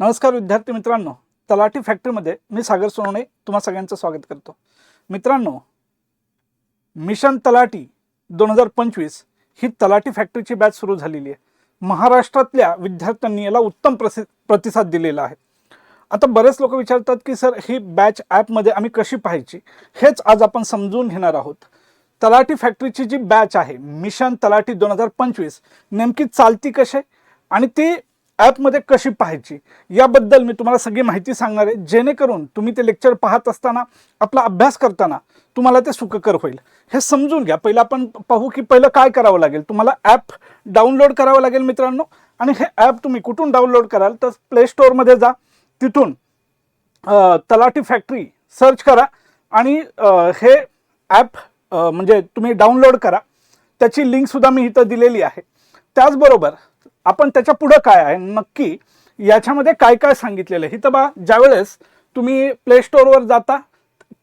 नमस्कार विद्यार्थी मित्रांनो तलाठी फॅक्टरीमध्ये मी सागर सोनवणे तुम्हा सगळ्यांचं स्वागत करतो. मित्रांनो मिशन तलाठी दोन हजार पंचवीस ही तलाठी फॅक्टरीची बॅच सुरू झालेली आहे. महाराष्ट्रातल्या विद्यार्थ्यांनी याला उत्तम प्रसि प्रतिसाद दिलेला आहे. आता बरेच लोक विचारतात की सर ही बॅच ॲपमध्ये आम्ही कशी पाहायची? हेच आज आपण समजून घेणार आहोत. तलाठी फॅक्टरीची जी बॅच आहे मिशन तलाठी दोन हजार पंचवीस नेमकी चालती कशी आणि ती ॲपमध्ये कशी पाहायची? याबद्दल मी तुम्हाला सगळी माहिती सांगणार आहे. जेणेकरून तुम्ही ते लेक्चर पाहत असताना आपला अभ्यास करताना तुम्हाला ते सुखकर होईल. हे समजून घ्या. पहिलं आपण पाहू की पहिलं काय करावं लागेल? तुम्हाला ॲप डाउनलोड करावं लागेल मित्रांनो. आणि हे ॲप तुम्ही कुठून डाउनलोड कराल? तर प्ले स्टोअरमध्ये जा. तिथून तलाठी फॅक्टरी सर्च करा. आणि हे ॲप म्हणजे तुम्ही डाउनलोड करा. त्याची लिंकसुद्धा मी इथं दिलेली आहे. त्याचबरोबर आपण त्याच्या पुढं काय आहे? नक्की याच्यामध्ये काय काय सांगितलेलं आहे? इथं बा ज्यावेळेस तुम्ही प्ले स्टोअरवर जाता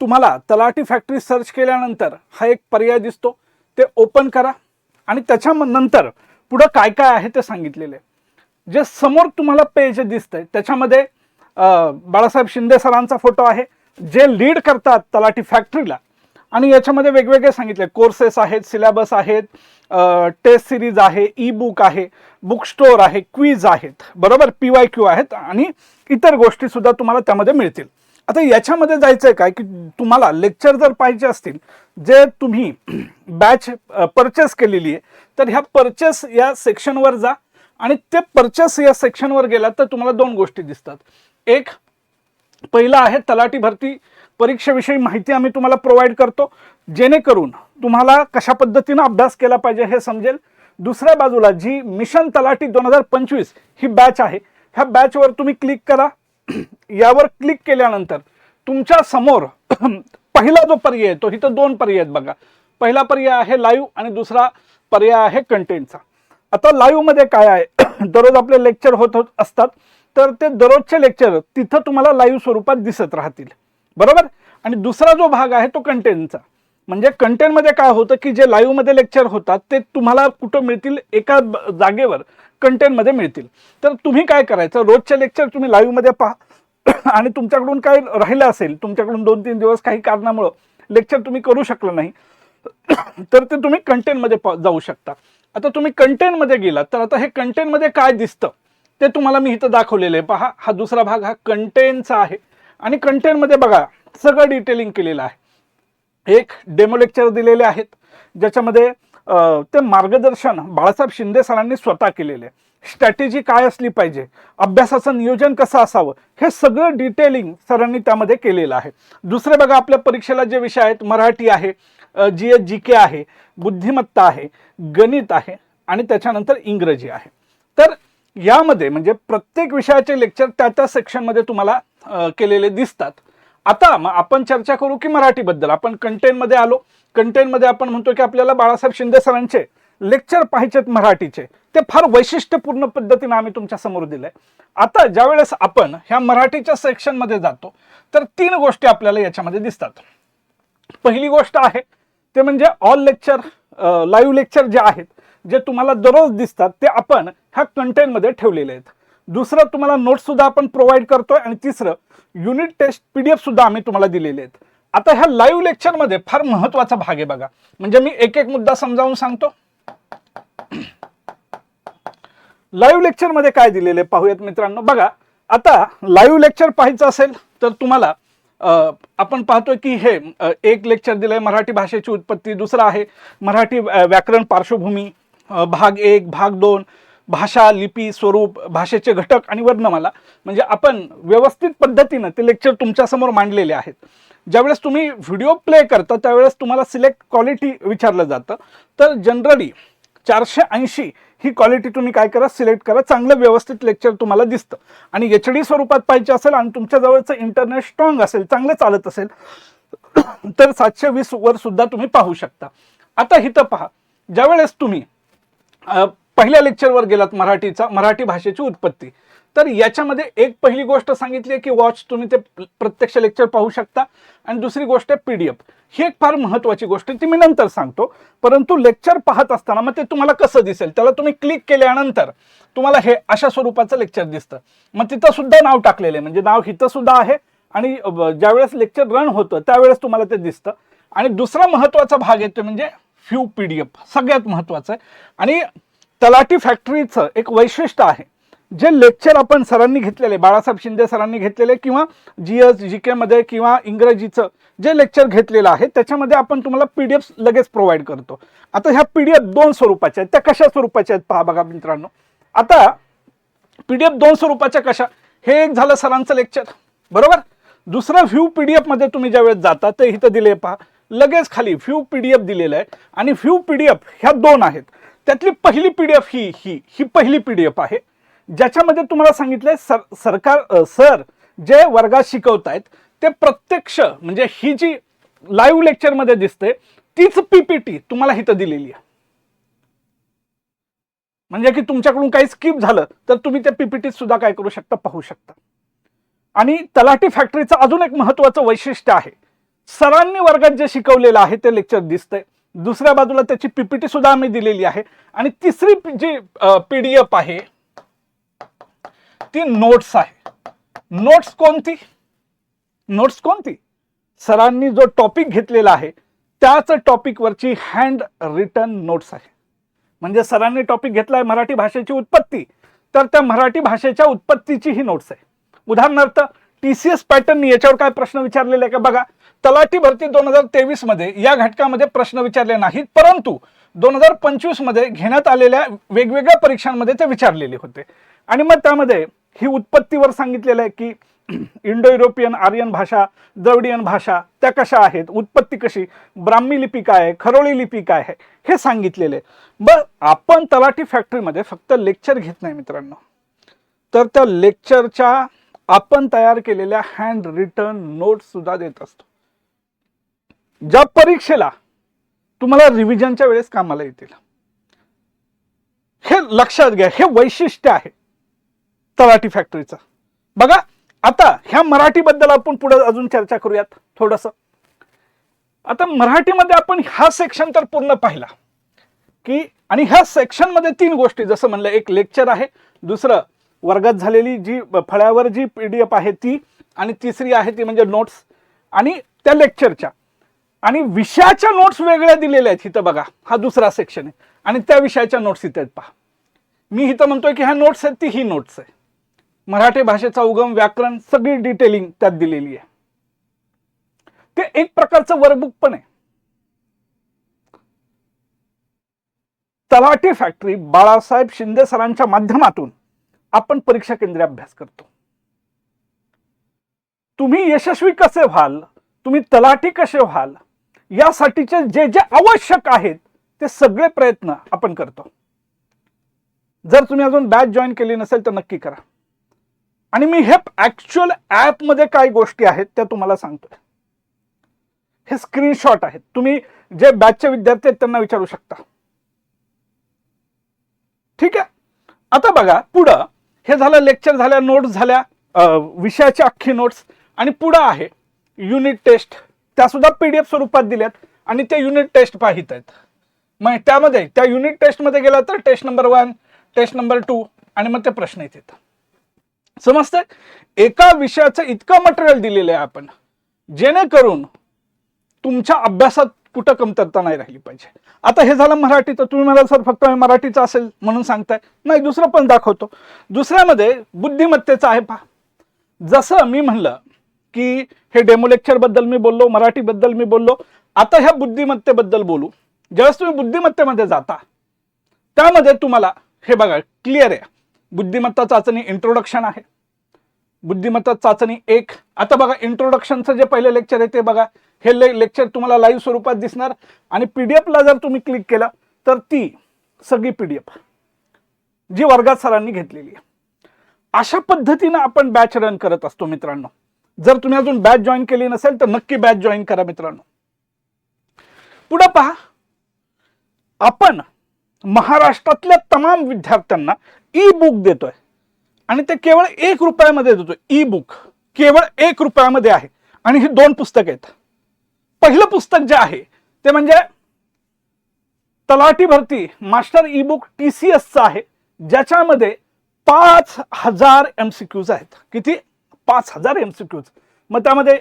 तुम्हाला तलाठी फॅक्टरी सर्च केल्यानंतर हा एक पर्याय दिसतो. ते ओपन करा आणि त्याच्या नंतर पुढं काय काय आहे ते सांगितलेलं आहे. जे समोर तुम्हाला पेज दिसतंय त्याच्यामध्ये बाळासाहेब शिंदे सरांचा फोटो आहे. जे लीड करतात तलाठी फॅक्टरीला आणि याच्यामध्ये वेगवेगळे सांगितले. कोर्सेस आहेत सिलेबस आहेत टेस्ट सिरीज आहे ई बुक आहे बुक स्टोअर आहे क्वीज आहेत. बरोबर? पी वाय क्यू आहेत आणि इतर गोष्टीसुद्धा तुम्हाला त्यामध्ये मिळतील. आता याच्यामध्ये जायचं आहे काय? की तुम्हाला लेक्चर जर पाहिजे असतील जे तुम्ही बॅच परचेस केलेली आहे तर ह्या परचेस या सेक्शनवर जा. आणि ते परचेस या सेक्शनवर गेलात तर तुम्हाला दोन गोष्टी दिसतात. एक पहिलं आहे तलाठी भरती. परीक्षेविषयी माहिती आम्ही तुम्हाला प्रोव्हाइड करतो. जेणेकरून तुम्हाला कशा पद्धतीनं अभ्यास केला पाहिजे हे समजेल. दुसऱ्या बाजूला जी मिशन तलाठी दोन हजार पंचवीस ही बॅच आहे ह्या बॅचवर तुम्ही क्लिक करा. यावर क्लिक केल्यानंतर तुमच्यासमोर पहिला जो पर्याय आहे तो इथं दोन पर्याय आहेत बघा. पहिला पर्याय आहे लाईव्ह आणि दुसरा पर्याय आहे कंटेंटचा आता लाईव्हमध्ये काय आहे? दररोज आपले लेक्चर होत होत असतात. तर ते दररोजचे लेक्चर तिथं तुम्हाला लाईव्ह स्वरूपात दिसत राहतील. बरोबर? आणि दुसरा जो भाग आहे तो कंटेंटचा म्हणजे कंटेंटमध्ये काय होतं की जे लाईव्हमध्ये लेक्चर होतात ते तुम्हाला कुठं मिळतील? एका जागेवर कंटेंटमध्ये मिळतील. तर तुम्ही काय करायचं? रोजचे लेक्चर तुम्ही लाईव्हमध्ये पहा. आणि तुमच्याकडून काय राहिलं असेल तुमच्याकडून दोन तीन दिवस काही कारणामुळं लेक्चर तुम्ही करू शकलं नाही तर ते तुम्ही कंटेंटमध्ये प- जाऊ शकता. आता तुम्ही कंटेंटमध्ये गेलात तर आता हे कंटेंटमध्ये काय दिसतं? ते तुम्हाला मी इथं दाखवलेलं आहे. पहा हा दुसरा भाग हा कंटेंटचा आहे. आणि कंटेंटमध्ये बघा सगळं डिटेलिंग केलेलं आहे. एक डेमो लेक्चर दिलेले आहेत ज्याच्यामध्ये ते मार्गदर्शन बाळासाहेब शिंदे सरांनी स्वतः केलेले. स्ट्रॅटेजी काय असली पाहिजे? अभ्यासाचं नियोजन कसं असावं? हे सगळं डिटेलिंग सरांनी त्यामध्ये केलेलं आहे. दुसरे बघा आपल्या परीक्षेला जे विषय आहेत मराठी आहे जी एस जी के आहे बुद्धिमत्ता आहे गणित आहे आणि त्याच्यानंतर इंग्रजी आहे. तर यामध्ये म्हणजे प्रत्येक विषयाचे लेक्चर त्या त्या सेक्शनमध्ये तुम्हाला केलेले दिसतात. आता मग आपण चर्चा करू की मराठीबद्दल. आपण कंटेंटमध्ये आलो. कंटेंटमध्ये आपण म्हणतो की आपल्याला बाळासाहेब शिंदे सरांचे लेक्चर पाहिजेत मराठीचे. ते फार वैशिष्ट्यपूर्ण पद्धतीने आम्ही तुमच्यासमोर दिलंय. आता ज्यावेळेस आपण ह्या मराठीच्या सेक्शनमध्ये जातो तर तीन गोष्टी आपल्याला याच्यामध्ये दिसतात. पहिली गोष्ट आहे ते म्हणजे ऑल लेक्चर लाईव्ह लेक्चर जे आहेत जे तुम्हाला दररोज दिसतात ते आपण ह्या कंटेंटमध्ये ठेवलेले आहेत. दुसरं तुम्हाला नोट्ससुद्धा आपण प्रोव्हाइड करतोय आणि तिसरं युनिट टेस्ट पीडीएफ सुद्धा आम्ही तुम्हाला दिलेले आहेत. आता ह्या लाईव्ह लेक्चरमध्ये फार महत्त्वाचा भाग आहे बघा. म्हणजे मी एक एक मुद्दा समजावून सांगतो. लाईव्ह लेक्चरमध्ये काय दिलेले पाहूयात मित्रांनो. बघा आता लाईव्ह लेक्चर पाहायचं असेल तर तुम्हाला आपण पाहतोय की हे एक लेक्चर दिलंय मराठी भाषेची उत्पत्ती दुसरं आहे मराठी व्याकरण पार्श्वभूमी भाग एक भाग दोन. भाषा लिपी स्वरूप भाषेचे घटक आणि वर्णमाला म्हणजे आपण व्यवस्थित पद्धतीनं ते लेक्चर तुमच्यासमोर मांडलेले आहेत. ज्यावेळेस तुम्ही व्हिडिओ प्ले करता त्यावेळेस तुम्हाला सिलेक्ट क्वालिटी विचारलं जातं. तर जनरली चारशे ऐंशी ही क्वालिटी तुम्ही काय करा सिलेक्ट करा चांगलं व्यवस्थित लेक्चर तुम्हाला दिसतं. आणि एच डी स्वरूपात पाहिजे असेल आणि तुमच्या जवळचं इंटरनेट स्ट्रॉंग असेल चांगलं चालत असेल तर सातशे वीस वर सुद्धा तुम्ही पाहू शकता. आता इथं पहा. ज्यावेळेस तुम्ही पहिल्या लेक्चरवर गेलात मराठीचा मराठी भाषेची उत्पत्ती. तर याच्यामध्ये एक पहिली गोष्ट सांगितली आहे की वॉच तुम्ही ते प्रत्यक्ष लेक्चर पाहू शकता. आणि दुसरी गोष्ट आहे पी डी एफ ही एक फार महत्त्वाची गोष्ट आहे ती मी नंतर सांगतो. परंतु लेक्चर पाहत असताना मग ते तुम्हाला कसं दिसेल? त्याला तुम्ही क्लिक केल्यानंतर तुम्हाला हे अशा स्वरूपाचं लेक्चर दिसतं. मग तिथं सुद्धा नाव टाकलेलं आहे. म्हणजे नाव इथं सुद्धा आहे. आणि ज्यावेळेस लेक्चर रन होतं त्यावेळेस तुम्हाला ते दिसतं. आणि दुसरा महत्त्वाचा भाग येतो म्हणजे फ्यू पी डी एफ सगळ्यात महत्त्वाचं आहे. आणि तलाठी फॅक्टरीचं एक वैशिष्ट्य आहे. जे लेक्चर आपण सरांनी घेतलेले बाळासाहेब शिंदे सरांनी घेतलेले किंवा जी एस जी केमध्ये किंवा इंग्रजीचं जे लेक्चर घेतलेलं आहे त्याच्यामध्ये आपण तुम्हाला पी डी एफ लगेच प्रोव्हाइड करतो. आता ह्या पी डी एफ दोन स्वरूपाच्या आहेत. त्या कशा स्वरूपाच्या आहेत पहा बघा मित्रांनो. आता पी डी एफ दोन स्वरूपाच्या कशा? हे एक झालं सरांचं लेक्चर. बरोबर? दुसरं व्ह्यू पी डी एफमध्ये तुम्ही ज्यावेळेस जाता ते इथं दिले पहा. लगेच खाली व्ह्यू पी डी एफ दिलेलं आहे. आणि व्ह्यू पी डी एफ ह्या दोन आहेत. त्यातली पहिली पी डी एफ ही ही ही पहिली पी डी एफ आहे ज्याच्यामध्ये तुम्हाला सांगितलंय सर सरकार सर जे वर्गात शिकवतायत ते प्रत्यक्ष म्हणजे ही जी लाईव्ह लेक्चरमध्ये दिसते तीच पीपीटी तुम्हाला इथं दिलेली आहे. म्हणजे की तुमच्याकडून काही स्किप झालं तर तुम्ही त्या पीपीटीत सुद्धा काय करू शकता पाहू शकता. आणि तलाठी फॅक्टरीचं अजून एक महत्वाचं वैशिष्ट्य आहे. सरांनी वर्गात जे शिकवलेलं आहे ते लेक्चर दिसतंय. दुसऱ्या बाजूला त्याची पीपीटी सुद्धा आम्ही दिलेली आहे. आणि तिसरी पी- जी पीडीएफ आहे ती नोट्स आहे. नोट्स कोणती? नोट्स कोणती? सरांनी जो टॉपिक घेतलेला आहे त्याच टॉपिकवरची हँड रिटर्न नोट्स आहे. म्हणजे सरांनी टॉपिक घेतलाय मराठी भाषेची उत्पत्ती तर त्या मराठी भाषेच्या उत्पत्तीची ही नोट्स आहे. उदाहरणार्थ टी सी एस पॅटर्न याच्यावर काय प्रश्न विचारलेले आहे का बघा? तलाठी भरती दोन हजार तेवीसमध्ये या घटकामध्ये प्रश्न विचारले नाहीत परंतु दोन हजार पंचवीसमध्ये घेण्यात आलेल्या वेगवेगळ्या परीक्षांमध्ये ते विचारलेले होते. आणि मग त्यामध्ये ही उत्पत्तीवर सांगितलेलं आहे की इंडो युरोपियन आर्यन भाषा द्रविडियन भाषा त्या कशा आहेत उत्पत्ती कशी ब्राह्मी लिपी काय आहे खरोळी लिपी काय आहे हे सांगितलेले बर आपण तलाठी फॅक्टरीमध्ये फक्त लेक्चर घेत नाही मित्रांनो. तर त्या लेक्चरच्या आपण तयार केलेल्या हँड रिटर्न नोट सुद्धा देत असतो. ज्या परीक्षेला तुम्हाला रिव्हिजनच्या वेळेस कामाला येतील. हे लक्षात घ्या हे वैशिष्ट्य आहे तलाठी फॅक्टरीचं बघा आता ह्या मराठीबद्दल आपण पुढे अजून चर्चा करूयात थोडस. आता मराठीमध्ये आपण हा सेक्शन तर पूर्ण पाहिला की आणि ह्या सेक्शनमध्ये तीन गोष्टी जसं म्हणलं एक लेक्चर आहे दुसरं वर्गात झालेली जी फळ्यावर जी पी डी एफ आहे ती आणि तिसरी आहे ती म्हणजे नोट्स आणि त्या लेक्चरच्या आणि विषयाच्या नोट्स वेगळ्या दिलेल्या आहेत. इथं बघा हा दुसरा सेक्शन आहे. आणि त्या विषयाच्या नोट्स इथे आहेत पहा. मी इथं म्हणतोय की ह्या नोट्स आहेत ती ही नोट्स आहे. मराठी भाषेचा उगम व्याकरण सगळी डिटेलिंग त्यात दिलेली आहे. ते एक प्रकारचं वर्कबुक पण आहे. तलाठी फॅक्टरी बाळासाहेब शिंदे सरांच्या माध्यमातून आपण परीक्षा केंद्री अभ्यास करतो. तुम्ही यशस्वी कसे व्हाल? तुम्ही तलाठी कसे व्हाल? यासाठीचे जे जे आवश्यक आहेत ते सगळे प्रयत्न आपण करतो. जर तुम्ही अजून बॅच जॉईन केली नसेल तर नक्की करा. आणि मी हे ॲक्च्युअल ॲपमध्ये काय गोष्टी आहेत त्या तुम्हाला सांगतोय. हे स्क्रीनशॉट आहेत. तुम्ही जे बॅचचे विद्यार्थी आहेत त्यांना विचारू शकता. ठीक आहे? आता बघा पुढं हे झालं लेक्चर झाल्या नोट्स झाल्या विषयाच्या अख्खी नोट्स आणि पुढं आहे युनिट टेस्ट त्या सुद्धा पी डी एफ स्वरूपात दिल्यात आणि ते युनिट टेस्ट पाहित आहेत मग त्यामध्ये त्या युनिट टेस्टमध्ये गेला तर test number one test number two आणि मग ते प्रश्न येतात समजतंय? एका विषयाचं इतकं मटेरियल दिलेलं आहे आपण जेणेकरून तुमच्या अभ्यासात कुठं कमतरता नाही राहिली पाहिजे. आता हे झालं मराठी तर तुम्ही मला सर फक्त मराठीचं असेल म्हणून सांगताय. नाही दुसरं पण दाखवतो. दुसऱ्यामध्ये बुद्धिमत्तेचं आहे पहा. जसं मी म्हणलं की हे डेमो लेक्चरबद्दल मी बोललो मराठीबद्दल मी बोललो. आता ह्या बुद्धिमत्तेबद्दल बोलू. ज्यावेळेस तुम्ही बुद्धिमत्तेमध्ये जाता त्यामध्ये तुम्हाला हे बघा क्लिअर आहे. बुद्धिमत्ता चाचणी इंट्रोडक्शन आहे. बुद्धिमत्ता चाचणी एक. आता बघा इंट्रोडक्शनचं जे पहिले लेक्चर आहे ते बघा. हे ले लेक्चर तुम्हाला लाईव्ह स्वरूपात दिसणार. आणि पी डी एफला जर तुम्ही क्लिक केलं तर ती सगळी पी डी एफ जी वर्गात सरांनी घेतलेली आहे. अशा पद्धतीनं आपण बॅच रन करत असतो मित्रांनो. जर तुम्ही अजून बॅच जॉईन केली नसेल तर नक्की बॅच जॉईन करा मित्रांनो. पुढे पहा. आपण महाराष्ट्रातल्या तमाम विद्यार्थ्यांना ई बुक देतोय. आणि ते केवळ एक रुपयामध्ये देतो ई बुक केवळ एक रुपयामध्ये आहे. आणि ही दोन पुस्तक आहेत. पहिलं पुस्तक जे आहे ते म्हणजे तलाठी भरती master e book T C एसचं आहे ज्याच्यामध्ये पाच हजार एम सी क्यूज आहेत. किती? पाच हजार एम सी क्यूज मग त्यामध्ये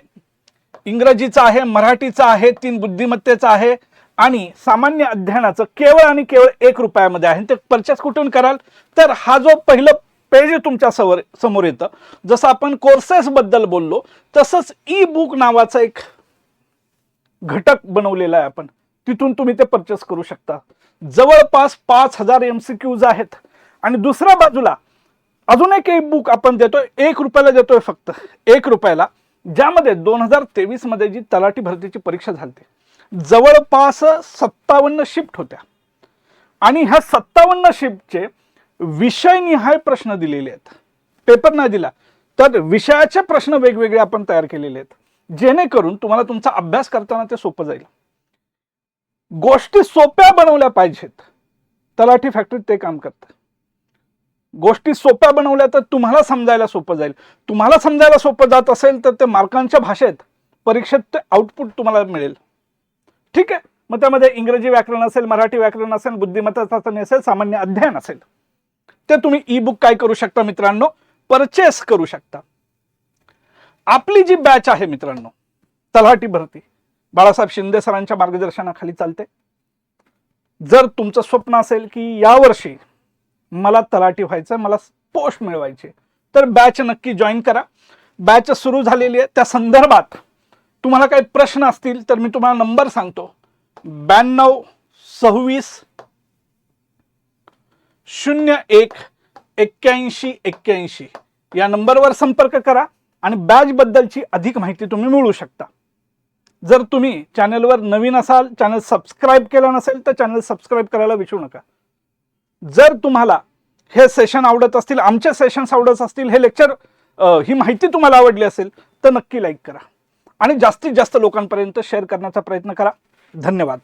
इंग्रजीचं आहे मराठीचं आहे तीन बुद्धिमत्तेचं आहे आणि सामान्य अध्ययनाचं केवळ आणि केवळ एक रुपयामध्ये आहे. ते परचेस कुठून कराल? तर हा जो पहिलं पेज तुमच्यासमोर समोर येतं. जसं आपण कोर्सेसबद्दल बोललो तसंच ई बुक नावाचं एक घटक बनवलेला आहे आपण. तिथून तुम्ही ते परचेस करू शकता. जवळपास पाच हजार एम सी क्यूज आहेत. आणि दुसऱ्या बाजूला अजून एक e बुक आपण देतोय एक रुपयाला देतोय फक्त. एक रुपयाला. ज्यामध्ये दोन हजार तेवीसमध्ये जी तलाठी भरतीची परीक्षा झाली जवळपास सत्तावन्न शिफ्ट होत्या. आणि ह्या सत्तावन्न शिफ्टचे विषयनिहाय प्रश्न दिलेले आहेत. पेपर नाही दिला तर विषयाचे प्रश्न वेगवेगळे आपण तयार केलेले आहेत. जेणेकरून तुम्हाला तुमचा अभ्यास करताना ते सोपं जाईल. गोष्टी सोप्या बनवल्या पाहिजेत. तलाठी फॅक्टरीत ते काम करतं. गोष्टी सोप्या बनवल्या तर तुम्हाला समजायला सोपं जाईल. तुम्हाला समजायला सोपं जात असेल तर ते मार्कांच्या भाषेत परीक्षेत ते आउटपुट तुम्हाला मिळेल. ठीक आहे? मग त्यामध्ये इंग्रजी व्याकरण असेल मराठी व्याकरण असेल बुद्धिमत्ता चाचणी असेल सामान्य अध्ययन असेल. ते तुम्ही ई बुक काय करू शकता मित्रांनो? परचेस करू शकता. आपली जी बॅच आहे मित्रांनो तलाठी भरती. बाळासाहेब शिंदे सरांच्या मार्गदर्शनाखाली चालते. जर तुमचं स्वप्न असेल की यावर्षी मला तलाठी व्हायचं मला पोस्ट मिळवायची. तर बॅच नक्की जॉईन करा. बॅच सुरू झालेली आहे. त्या संदर्भात तुम्हाला काही प्रश्न असतील तर मी तुम्हाला नंबर सांगतो. ब्याण्णव सव्वीस शून्य एक एक्क्याऐंशी एक्क्याऐंशी. या नंबरवर संपर्क करा आणि बॅच बद्दलची अधिक माहिती तुम्ही मिळवू शकता. जर तुम्ही चॅनलवर नवीन असाल चॅनल सबस्क्राईब केलं नसेल तर चॅनल सबस्क्राईब करायला विसरू नका. जर तुम्हाला हे सेशन आवडत असतील आमचे सेशन्स आवडत असतील हे लेक्चर ही माहिती तुम्हाला आवडली असेल तर नक्की लाईक करा. आणि जास्तीत जास्त लोकांपर्यंत शेअर करण्याचा प्रयत्न करा. धन्यवाद.